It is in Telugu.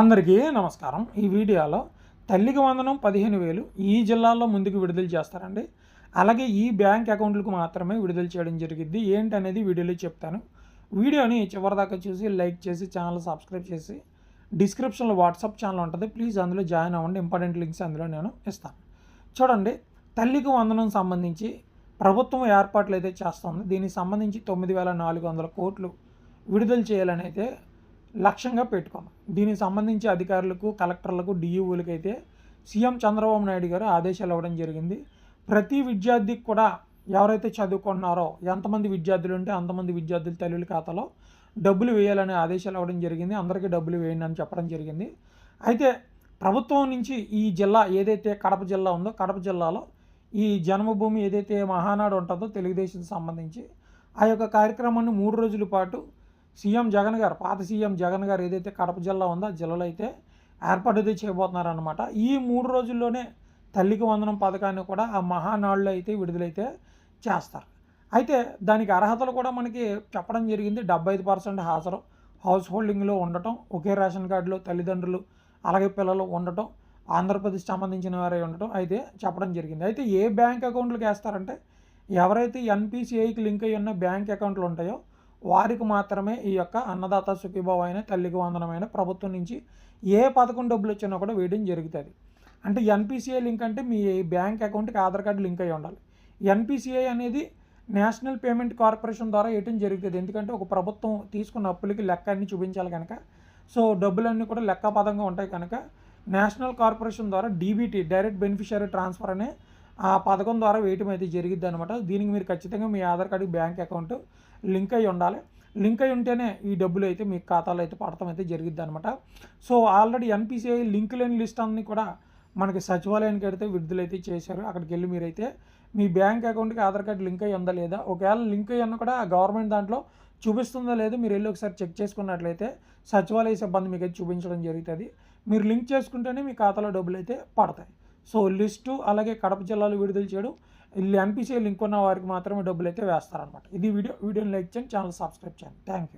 అందరికీ నమస్కారం. ఈ వీడియోలో తల్లికి వందనం పదిహేను వేలు ఈ జిల్లాలో ముందుకు విడుదల చేస్తారండి. అలాగే ఈ బ్యాంక్ అకౌంట్లకు మాత్రమే విడుదల చేయడం జరిగింది ఏంటి అనేది వీడియోలో చెప్తాను. వీడియోని చివరిదాకా చూసి లైక్ చేసి ఛానల్ సబ్స్క్రైబ్ చేసి డిస్క్రిప్షన్లో వాట్సాప్ ఛానల్ ఉంటుంది. ప్లీజ్ అందులో జాయిన్ అవ్వండి. ఇంపార్టెంట్ లింక్స్ అందులో నేను ఇస్తాను. చూడండి తల్లికి వందనం సంబంధించి ప్రభుత్వం ఏర్పాట్లు అయితే చేస్తుంది. దీనికి సంబంధించి తొమ్మిది వేల నాలుగు వందల కోట్లు విడుదల చేయాలని అయితే లక్ష్యంగా పెట్టుకున్నాం దీనికి సంబంధించి అధికారులకు కలెక్టర్లకు డిఈఓలకు అయితే సీఎం చంద్రబాబు నాయుడు గారు ఆదేశాలు ఇవ్వడం జరిగింది. ప్రతి విద్యార్థికి కూడా ఎవరైతే చదువుకుంటున్నారో ఎంతమంది విద్యార్థులు ఉంటే అంతమంది విద్యార్థుల తల్లుల ఖాతాలో డబ్బులు వేయాలనే ఆదేశాలు ఇవ్వడం జరిగింది. అందరికీ డబ్బులు వేయండి అని చెప్పడం జరిగింది. అయితే ప్రభుత్వం నుంచి ఈ జిల్లా ఏదైతే కడప జిల్లా ఉందో కడప జిల్లాలో ఈ జన్మభూమి ఏదైతే మహానాడు ఉంటుందో తెలుగుదేశం సంబంధించి ఆ యొక్క కార్యక్రమాన్ని మూడు రోజుల పాటు సీఎం జగన్ గారు పాత సీఎం జగన్ గారు ఏదైతే కడప జిల్లా ఉందో ఆ జిల్లాలో అయితే ఏర్పాటు చేయబోతున్నారనమాట ఈ మూడు రోజుల్లోనే తల్లికి వందనం పథకాన్ని కూడా ఆ మహానాడులో అయితే విడుదలైతే చేస్తారు. అయితే దానికి అర్హతలు కూడా మనకి చెప్పడం జరిగింది. డెబ్బై ఐదు పర్సెంట్ హాజరు. హౌస్ హోల్డింగ్లో ఉండటం ఒకే రేషన్ కార్డులో తల్లిదండ్రులు అలాగే పిల్లలు ఉండటం ఆంధ్రప్రదేశ్ సంబంధించిన వారే ఉండటం అయితే చెప్పడం జరిగింది. అయితే ఏ బ్యాంక్ అకౌంట్లకు వేస్తారంటే ఎవరైతే ఎన్పిసిఐకి లింక్ అయ్యి ఉన్న బ్యాంక్ అకౌంట్లు ఉంటాయో వారికి మాత్రమే ఈ యొక్క అన్నదాత సుఖీభావ అయిన తల్లికి వందనమైన ప్రభుత్వం నుంచి ఏ పథకం డబ్బులు వచ్చినా కూడా వేయడం జరుగుతుంది. అంటే ఎన్పిసిఐ లింక్ అంటే మీ బ్యాంక్ అకౌంట్కి ఆధార్ కార్డు లింక్ అయి ఉండాలి. ఎన్పిసిఐ అనేది నేషనల్ పేమెంట్ కార్పొరేషన్ ద్వారా వేయటం జరుగుతుంది. ఎందుకంటే ఒక ప్రభుత్వం తీసుకున్న అప్పులకి లెక్క అన్ని చూపించాలి కనుక. సో డబ్బులన్నీ కూడా లెక్కపదంగా ఉంటాయి కనుక. నేషనల్ కార్పొరేషన్ ద్వారా డీబీటీ డైరెక్ట్ బెనిఫిషియరీ ట్రాన్స్ఫర్ అనే ఆ పథకం ద్వారా వేయటం అయితే జరిగిద్ది అనమాట దీనికి మీరు ఖచ్చితంగా మీ Aadhaar card bank account link అయి ఉండాలి. లింక్ అయి ఉంటేనే ఈ డబ్బులు అయితే మీ ఖాతాలో అయితే పడటం అయితే జరిగిద్ది అనమాట సో ఆల్రెడీ ఎన్పిసిఐ లింక్ లేని లిస్ట్ అన్ని కూడా మనకి సచివాలయానికి అయితే విడుదలైతే చేశారు. అక్కడికి వెళ్ళి మీరైతే మీ బ్యాంక్ అకౌంట్కి ఆధార్ కార్డు లింక్ అయ్యి ఉందా లేదా? ఒకవేళ లింక్ అయ్యి ఉన్నా కూడా గవర్నమెంట్ దాంట్లో చూపిస్తుందో లేదో మీరు వెళ్ళి ఒకసారి చెక్ చేసుకున్నట్లయితే సచివాలయ సిబ్బంది మీకు అయితే చూపించడం జరుగుతుంది. మీరు లింక్ చేసుకుంటేనే మీ ఖాతాలో డబ్బులు అయితే పడతాయి. సో లిస్టు అలాగే కడప జిల్లాలో విడుదల చేయడం ఎన్పిసిఐ లింక్ ఉన్న వారికి మాత్రమే డబ్బులు అయితే వేస్తారనమాట ఇది వీడియో వీడియోని లైక్ చేయండి ఛానల్ సబ్స్క్రైబ్ చేయండి. Thank you